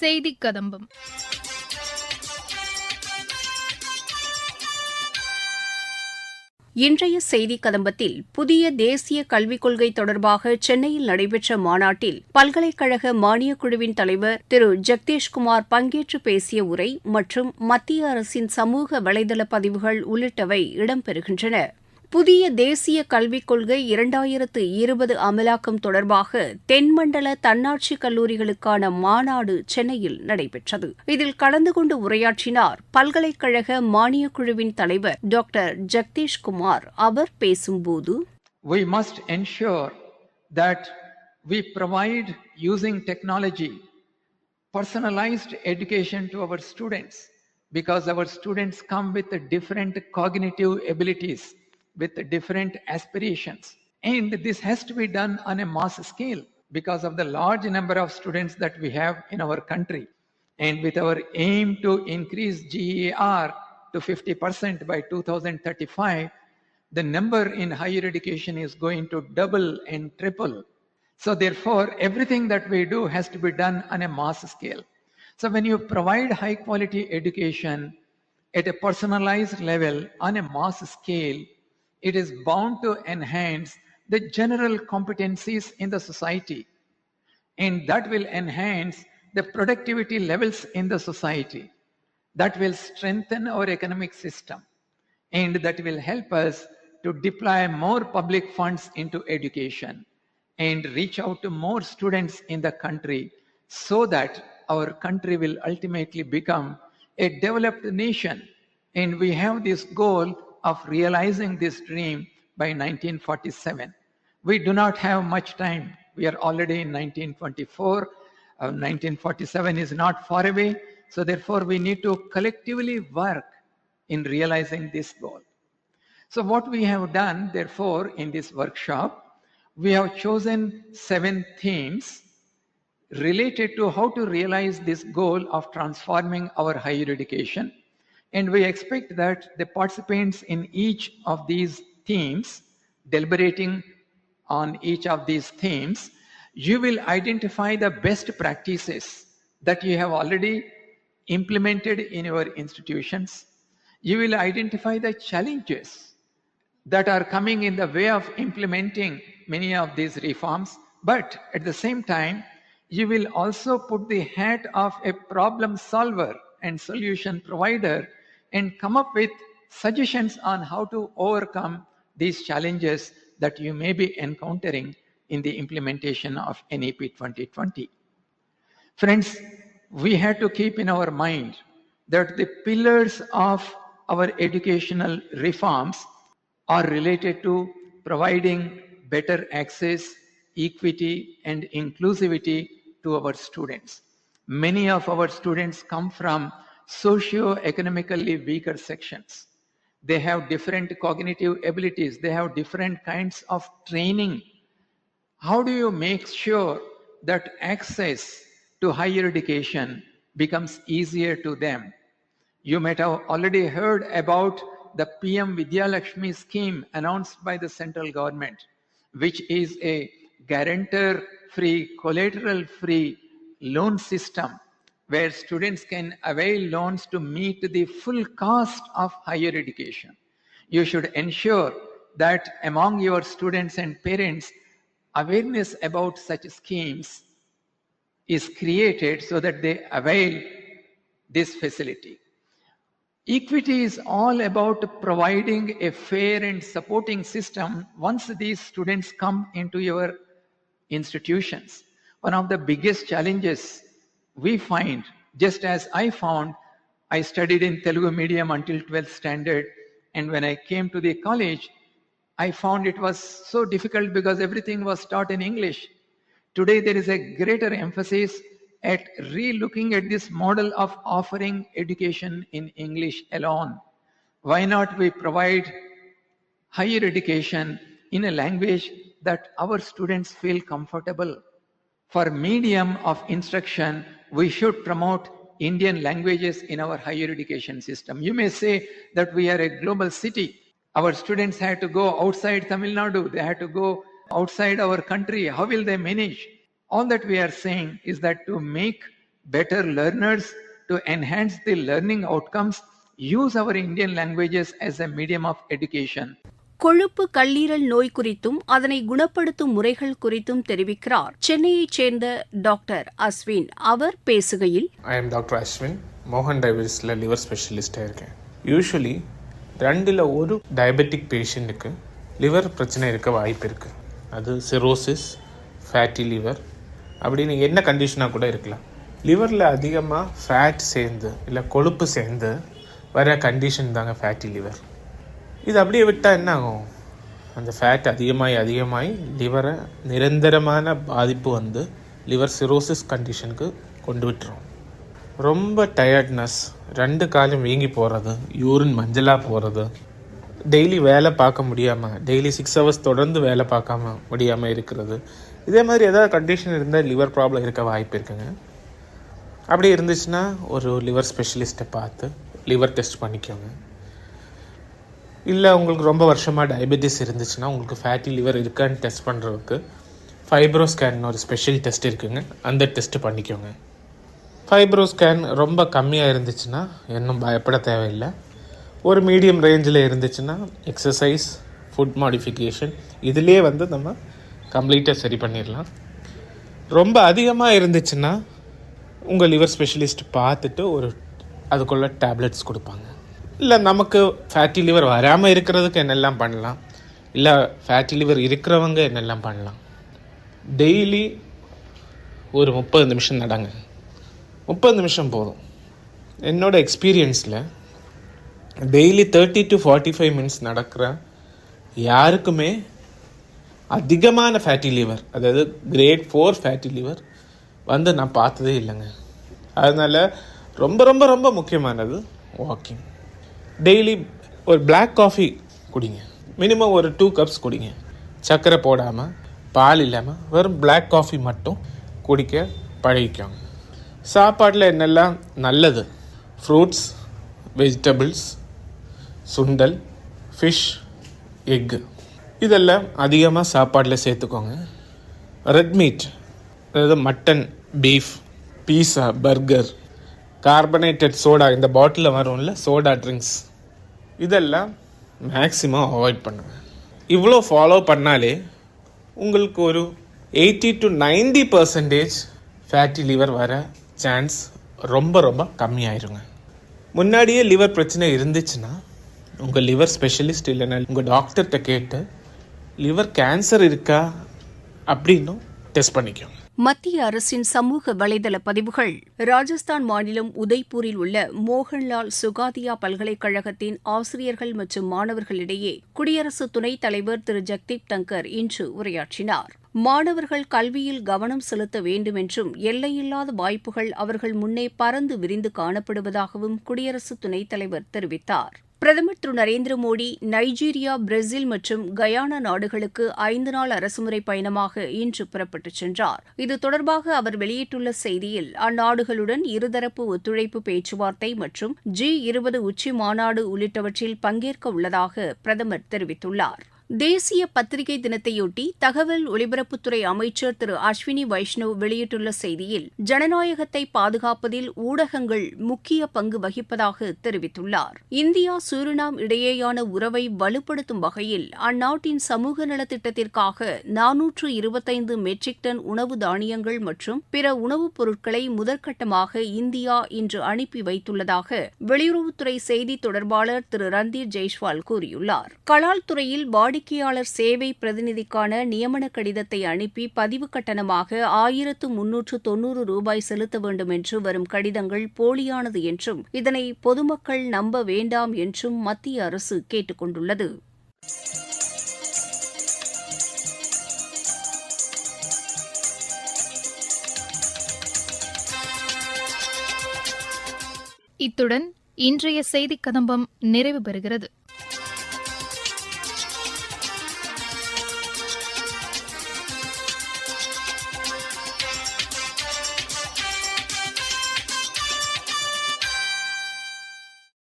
செய்தி கதம்பம் இன்றைய செய்தி கதம்பத்தில் புதிய தேசிய கல்விக் கொள்கை தொடர்பாக சென்னையில் நடைபெற்ற மாநாட்டில் பல்கலைக்கழக மானியக் குழுவின் தலைவர் திரு ஜெக்தேஷ்குமார் பங்கேற்று பேசிய உரை மற்றும் மத்திய அரசின் சமூக வலைதள பதிவுகள் உள்ளிட்டவை இடம்பெறுகின்றன. புதிய தேசிய கல்விக் கொள்கை இரண்டாயிரத்து இருபது அமலாக்கம் தொடர்பாக தென்மண்டல தன்னாட்சி கல்லூரிகளுக்கான மாநாடு சென்னையில் நடைபெற்றது இதில் கலந்து கொண்டு உரையாற்றினார் பல்கலைக்கழக மானியக் குழுவின் தலைவர் டாக்டர் ஜெகதீஷ்குமார் அவர் பேசும்போது we must ensure that we provide using technology personalized education to our students because our students come with different cognitive abilities with different aspirations and this has to be done on a mass scale because of the large number of students that we have in our country and with our aim to increase GER to 50% by 2035 the number in higher education is going to double and triple. So, therefore, everything that we do has to be done on a mass scale. So, when you provide high quality education at a personalized level on a mass scale, it is bound to enhance the general competencies in the society. And that will enhance the productivity levels in the society. That will strengthen our economic system and that will help us to deploy more public funds into education and reach out to more students in the country so that our country will ultimately become a developed nation. And we have this goal of realizing this dream by 1947. We do not have much time. We are already in 1924. Uh, 1947 is not far away. So, therefore, we need to collectively work in realizing this goal. So, what we have done, therefore, in this workshop, we have chosen seven themes related to how to realize this goal of transforming our higher education. And we expect that the participants in each of these themes, deliberating on each of these themes, you will identify the best practices that you have already implemented in your institutions. You will identify the challenges that are coming in the way of implementing many of these reforms, but at the same time, you will also put the hat of a problem solver and solution provider and come up with suggestions on how to overcome these challenges that you may be encountering in the implementation of NEP 2020. Friends, we have to keep in our mind that the pillars of our educational reforms are related to providing better access, equity, and inclusivity to our students. Many of our students come from socio-economically weaker sections. They have different cognitive abilities. They have different kinds of training. How do you make sure that access to higher education becomes easier to them? You might have already heard about the PM Vidyalakshmi scheme announced by the central government, which is a guarantor free, collateral free loan system where students can avail loans to meet the full cost of higher education. You should ensure that among your students and parents, awareness about such schemes is created so that they avail this facility. Equity is all about providing a fair and supporting system once these students come into your institutions. One of the biggest challenges we find, just as I found, I studied in Telugu medium until 12th standard, and when I came to the college, I found it was so difficult because everything was taught in English. Today, there is a greater emphasis at re-looking at this model of offering education in English alone. Why not we provide higher education in a language that our students feel comfortable? For medium of instruction, we should promote Indian languages in our higher education system. You may say that we are a global city. Our students had to go outside Tamil Nadu, they had to go outside our country. How will they manage? All that we are saying is that to make better learners to enhance the learning outcomes, use our Indian languages as a medium of education. கொழுப்பு கல்லீரல் நோய் குறித்தும் அதனை குணப்படுத்தும் முறைகள் குறித்தும் தெரிவிக்கிறார். சென்னையைச் சேர்ந்த டாக்டர் அஸ்வின் அவர் பேசுகையில் ஐ எம் டாக்டர் அஸ்வின் மோகன் டைபிட்டிஸில் லிவர் ஸ்பெஷலிஸ்ட்டாக இருக்கேன். யூஸ்வலி ரெண்டில் ஒரு டயபெட்டிக் பேஷண்ட்டுக்கு லிவர் பிரச்சனை இருக்க வாய்ப்பு இருக்குது அது சிரோசிஸ் ஃபேட்டி லிவர் அப்படின்னு என்ன கண்டிஷனாக கூட இருக்கலாம். லிவரில் அதிகமாக ஃபேட் சேர்ந்து இல்லை கொழுப்பு சேர்ந்து வர கண்டிஷன் தாங்க ஃபேட்டி லிவர் இது அப்படியே விட்டால் என்ன ஆகும் அந்த ஃபேட் அதிகமாகி அதிகமாகி லிவரை நிரந்தரமான பாதிப்பு வந்து லிவர் சிரோசிஸ் கண்டிஷனுக்கு கொண்டு விட்டுரும். ரொம்ப டயர்ட்னஸ் ரெண்டு காலும் வீங்கி போகிறது யூரின் மஞ்சளாக போகிறது டெய்லி வேலை பார்க்க முடியாமல் டெய்லி சிக்ஸ் ஹவர்ஸ் தொடர்ந்து வேலை பார்க்காம முடியாமல் இருக்கிறது. இதே மாதிரி ஏதாவது கண்டிஷன் இருந்தால் லிவர் ப்ராப்ளம் இருக்க வாய்ப்பு இருக்குங்க. அப்படி இருந்துச்சுன்னா ஒரு லிவர் ஸ்பெஷலிஸ்ட்டை பார்த்து லிவர் டெஸ்ட் பண்ணிக்கோங்க. இல்லை உங்களுக்கு ரொம்ப வருஷமாக டயபெட்டிஸ் இருந்துச்சுன்னா உங்களுக்கு ஃபேட்டி லிவர் இருக்கான்னு டெஸ்ட் பண்ணுறதுக்கு ஃபைப்ரோ ஸ்கேன் ஒரு ஸ்பெஷல் டெஸ்ட் இருக்குங்க. அந்த டெஸ்ட்டு பண்ணிக்கோங்க. ஃபைப்ரோ ஸ்கேன் ரொம்ப கம்மியாக இருந்துச்சுன்னா இன்னும் பயப்பட தேவையில்லை. ஒரு மீடியம் ரேஞ்சில் இருந்துச்சுன்னா எக்ஸசைஸ் ஃபுட் மாடிஃபிகேஷன் இதுலேயே வந்து நம்ம கம்ப்ளீட்டாக சரி பண்ணிடலாம் ரொம்ப அதிகமாக இருந்துச்சுன்னா உங்கள் லிவர் ஸ்பெஷலிஸ்ட் பார்த்துட்டு ஒரு அதுக்குள்ள டேப்லெட்ஸ் கொடுப்பாங்க. இல்லை நமக்கு ஃபேட்டி லிவர் வராமல் இருக்கிறதுக்கு என்னெல்லாம் பண்ணலாம்? இல்லை ஃபேட்டி லிவர் இருக்கிறவங்க என்னெல்லாம் பண்ணலாம்? டெய்லி ஒரு முப்பது நிமிஷம் நடங்க. முப்பது நிமிஷம் போதும். என்னோடய எக்ஸ்பீரியன்ஸில் daily thirty to forty five minutes நடக்கிற யாருக்குமே அதிகமான ஃபேட்டி லிவர் அதாவது கிரேட் ஃபோர் ஃபேட்டி லிவர் வந்து நான் பார்த்ததே இல்லைங்க. அதனால் ரொம்ப ரொம்ப ரொம்ப முக்கியமானது வாக்கிங் டெய்லி ஒரு பிளாக் காஃபி குடிங்க. மினிமம் ஒரு டூ கப்ஸ் குடிங்க. சர்க்கரை போடாமல் பால் இல்லாமல் வெறும் பிளாக் காஃபி மட்டும் குடிக்க பழகிக்கோங்க. சாப்பாட்டில் என்னெல்லாம் நல்லது? ஃப்ரூட்ஸ் வெஜிடபிள்ஸ் சுண்டல் ஃபிஷ் எக்கு இதெல்லாம் அதிகமாக சாப்பாட்டில் சேர்த்துக்கோங்க. ரெட் மீட் அதாவது mutton beef pizza burger carbonated soda இந்த பாட்டிலில் வரும்ல சோடா ட்ரிங்க்ஸ். இதெல்லாம் மேக்ஸிமம் அவாய்ட் பண்ணுங்கள் இவ்வளோ ஃபாலோ பண்ணாலே உங்களுக்கு ஒரு eighty to ninety percentage fatty liver வர சான்ஸ் ரொம்ப ரொம்ப கம்மியாயிருங்க. முன்னாடியே லிவர் பிரச்சனை இருந்துச்சுன்னா உங்கள் லிவர் ஸ்பெஷலிஸ்ட் இல்லைன்னா உங்கள் டாக்டர்கிட்ட கேட்டு லிவர் கேன்சர் இருக்கா? அப்படின்னும் டெஸ்ட் பண்ணிக்கோங்க. மத்திய அரசின் சமூக வலைதள பதிவுகள். ராஜஸ்தான் மாநிலம் உதய்பூரில் உள்ள மோகன்லால் சுகாதியா பல்கலைக்கழகத்தின் ஆசிரியர்கள் மற்றும் மாணவர்களிடையே குடியரசு துணைத் தலைவர் திரு. ஜக்தீப் தங்கர் இன்று உரையாற்றினார். மாணவர்கள் கல்வியில் கவனம் செலுத்த வேண்டும் என்றும் எல்லையில்லாத வாய்ப்புகள் அவர்கள் முன்னே பறந்து விரிந்து காணப்படுவதாகவும் குடியரசு துணைத் தலைவர் தெரிவித்தார். பிரதமர் திரு நரேந்திர மோடி நைஜீரியா பிரேசில் மற்றும் கயானா நாடுகளுக்கு ஐந்து நாள் அரசுமுறை பயணமாக இன்று புறப்பட்டுச் சென்றார். இது தொடர்பாக அவர் வெளியிட்டுள்ள செய்தியில் அந்நாடுகளுடன் இருதரப்பு ஒத்துழைப்பு பேச்சுவார்த்தை மற்றும் ஜி இருபது உச்சி மாநாடு உள்ளிட்டவற்றில் பங்கேற்க உள்ளதாக பிரதமர் தெரிவித்துள்ளார். தேசிய பத்திரிகை தினத்தையொட்டி தகவல் ஒலிபரப்புத்துறை அமைச்சர் திரு அஸ்வினி வைஷ்ணவ் வெளியிட்டுள்ள செய்தியில் ஜனநாயகத்தை பாதுகாப்பதில் ஊடகங்கள் முக்கிய பங்கு வகிப்பதாக தெரிவித்துள்ளார். இந்தியா சூரினாம் இடையேயான உறவை வலுப்படுத்தும் வகையில் அந்நாட்டின் சமூக நலத்திட்டத்திற்காக நானூற்று இருபத்தைந்து மெட்ரிக் டன் உணவு தானியங்கள் மற்றும் பிற உணவுப் பொருட்களை முதற்கட்டமாக இந்தியா இன்று அனுப்பி வைத்துள்ளதாக வெளியுறவுத்துறை செய்தி தொடர்பாளர் திரு ரந்தீர் ஜெய்ஷ்வால் கூறியுள்ளார். கலால் துறையில் வாடிக்கையாளர் சேவை பிரதிநிதிக்கான நியமன கடிதத்தை அனுப்பி பதிவு கட்டணமாக ஆயிரத்து முன்னூற்று தொன்னூறு ரூபாய் செலுத்த வேண்டும் என்று வரும் கடிதங்கள் போலியானது என்றும் இதனை பொதுமக்கள் நம்ப வேண்டாம் என்றும் மத்திய அரசு கேட்டுக் கொண்டுள்ளது. இத்துடன் இன்றைய செய்திக் கதம்பம் நிறைவு பெறுகிறது.